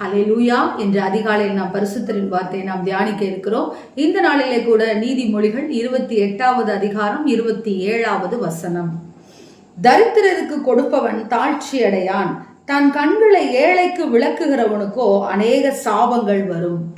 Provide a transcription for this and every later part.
Hallelujah என்று அதிகாலையில் நாம் பரிசுத்தரின் வார்த்தையை நாம் தியானிக்க இருக்கிறோம். இந்த நாளிலே கூட நீதிமொழிகள் இருபத்தி எட்டாவது அதிகாரம் இருபத்தி ஏழாவது வசனம். தரித்திரருக்கு கொடுப்பவன் தாழ்ச்சி அடையான் தன் கண்களை ஏழைக்கு விளக்குகிறவனுக்கோ அநேக சாபங்கள் வரும்.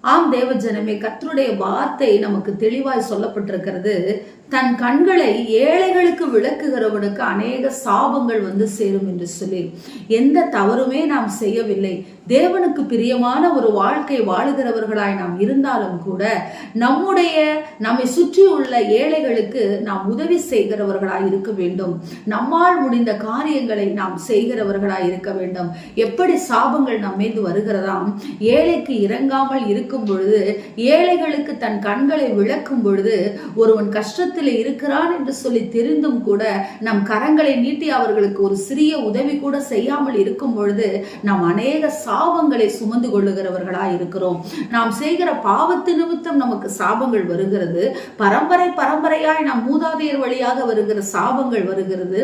ஆம் தேவஜனமே கத்தருடைய வார்த்தை நமக்கு தெளிவாய் சொல்லப்பட்டிருக்கிறது. தன் கண்களை ஏழைகளுக்கு விளக்குகிறவனுக்கு அநேக சாபங்கள் வந்து சேரும் என்று சொல்லி. எந்த தவறுமே நாம் செய்யவில்லை. தேவனுக்கு பிரியமான ஒரு வாழ்க்கை வாழுகிறவர்களாய் நாம் இருந்தாலும் கூட நம்முடைய நம்மை சுற்றியுள்ள ஏழைகளுக்கு நாம் உதவி செய்கிறவர்களாய் இருக்க வேண்டும். நம்மால் முடிந்த காரியங்களை நாம் செய்கிறவர்களாய் இருக்க வேண்டும். எப்படி சாபங்கள் நம் மீது வருகிறதாம்? ஏழைக்கு இறங்காமல் இருக்கும் பொழுது ஏழைகளுக்கு தன் கண்களை விளக்கும் பொழுது ஒருவன் கஷ்டத்தில் இருக்கிறான் என்று சொல்லி தெரிந்தும் கூட நம் கரங்களை நீட்டி அவர்களுக்கு ஒரு சிறிய உதவி கூட செய்யாமல் இருக்கும் பொழுது நாம் அநேக சாபங்களை சுமந்து கொள்ளுகிறவர்களா இருக்கிறோம். நாம் செய்கிற பாவத்து நிமித்தம் நமக்கு சாபங்கள் வருகிறது. பரம்பரை பரம்பரையாய் நம் மூதாதையர் வழியாக வருகிற சாபங்கள் வருகிறது.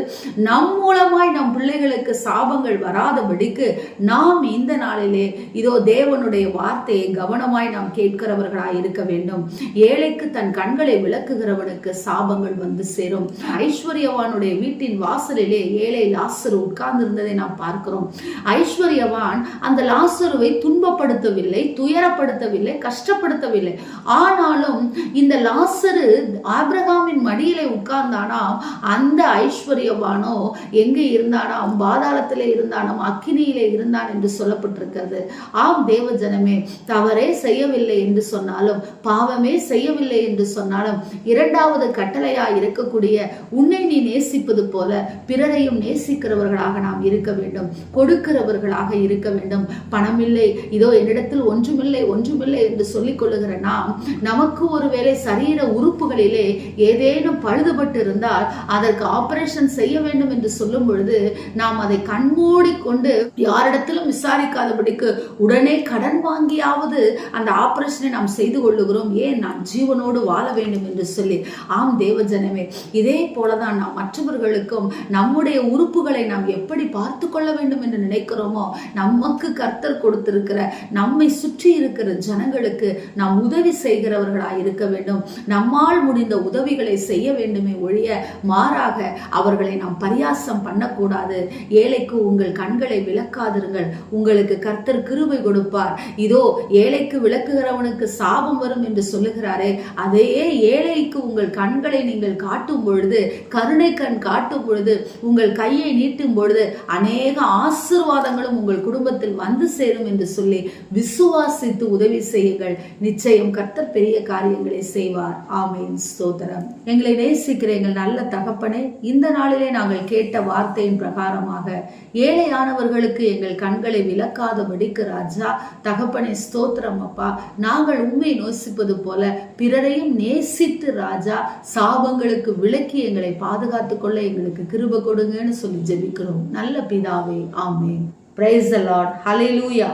நம் மூலமாய் நம் பிள்ளைகளுக்கு சாபங்கள் வராதபடிக்கு நாம் இந்த நாளிலே இதோ தேவனுடைய வார்த்தையை கவனமாய் நாம் கேட்கிறவர்களாய் இருக்க வேண்டும். ஏழைக்கு தன் கண்களை விளக்குகிறவனுக்கு சாபங்கள் வந்து சேரும். ஐஸ்வர்யவானுடைய வீட்டின் வாசலிலே ஏழை லாசரு உட்கார்ந்து இருந்ததை நாம் பார்க்கிறோம். ஐஸ்வர்யவான் அந்த லாசருவை துன்பப்படுத்தவில்லை துயரப்படுத்தவில்லை கஷ்டப்படுத்தவில்லை. ஆனாலும் இந்த லாசரு ஆப்ரகாமின் மடியிலே உட்கார்ந்தானா? அந்த ஐஸ்வர்யவானோ எங்கே இருந்தானாம் பாதாளத்திலே இருந்தானும் அக்கினியிலே இருந்தான் என்று சொல்லப்பட்டிருக்கிறது. ஆம் தேவ ஜனமே தவறே செய்யவில்லை என்று சொன்னாலும் பாவமே செய்யவில்லை என்று சொன்னாலும் இரண்டாவது கட்டளையா இருக்கக்கூடிய உன்னை நீ நேசிப்பது போல பிறரையும் நேசிக்கிறவர்களாக நாம் இருக்க வேண்டும் கொடுக்கிறவர்களாக இருக்க வேண்டும். பணமில்லை இதோ என்னிடத்தில் ஒன்றுமில்லை ஒன்றுமில்லை என்று சொல்லிக் கொள்ளுகிற நாம் நமக்கு ஒருவேளை சரீர உறுப்புகளிலே ஏதேனும் பழுதுபட்டு இருந்தால் அதற்கு ஆபரேஷன் செய்ய வேண்டும் என்று சொல்லும் பொழுது நாம் அதை கண்மூடி கொண்டு யாரிடத்திலும் விசாரிக்காதபடிக்கு உடனே கடன் வாங்கியாவது அந்த ஆபரேஷனை நாம் செய்து கொள்ளுகிறோம். ஏன் நான் ஜீவனோடு வாழ வேண்டும் என்று சொல்லி. ஆம் தேவஜனமே இதே போலதான் நாம் மற்றவர்களுக்கும் நம்முடைய உறுப்புகளை நாம் எப்படி பார்த்து கொள்ள வேண்டும் என்று நினைக்கிறோமோ நமக்கு கர்த்தர் கொடுத்திருக்கிற நம்மை சுற்றி இருக்கிற ஜனங்களுக்கு நாம் உதவி செய்கிறவர்களாக இருக்க வேண்டும். நம்மால் முடிந்த உதவிகளை செய்ய வேண்டுமே ஒழிய மாறாக அவர்களை நாம் பரியாசம் பண்ணக்கூடாது. ஏழைக்கு உங்கள் கண்களை விளக்காதிருங்கள். உங்களுக்கு கர்த்தர் கிருபை கொடுப்பார். இதோ ஏழைக்கு விளக்குகிறவனுக்கு சாபம் வரும் என்று சொல்லுகிறாரே. அதையே ஏழைக்கு உங்கள் கண்களை நீங்கள் காட்டும் பொழுது கருணை கண் காட்டும் பொழுது உங்கள் கையை நீட்டும் பொழுது அநேக ஆசீர்வாதங்களும் உங்கள் குடும்பத்தில் வந்து சேரும் என்று சொல்லி விசுவாசித்து உதவி செய்யுங்கள். நிச்சயம் கர்த்தர் பெரிய காரியங்களை செய்வார். ஆமேன். ஸ்தோத்திரம். எங்களை நேசிக்கிற எங்கள் நல்ல தகப்பனே இந்த நாளிலே நாங்கள் கேட்ட வார்த்தையின் பிரகாரமாக ஏழையானவர்களுக்கு எங்கள் கண்களை விளக்காதபடிக்கு ராஜா தகப்பனை ஸ்தோத்திரம் அப்பா. நாங்கள் உண்மை நோசிப்பது போல பிறரையும் நேசித்து ராஜா சாபங்களுக்கு விளக்கி எங்களை பாதுகாத்துக் கொள்ள எங்களுக்கு கிருப கொடுங்கன்னு சொல்லி ஜெபிக்கிறோம். நல்ல பிதாவே ஆமே பிரைஸ் அலாட் ஹலே லூயா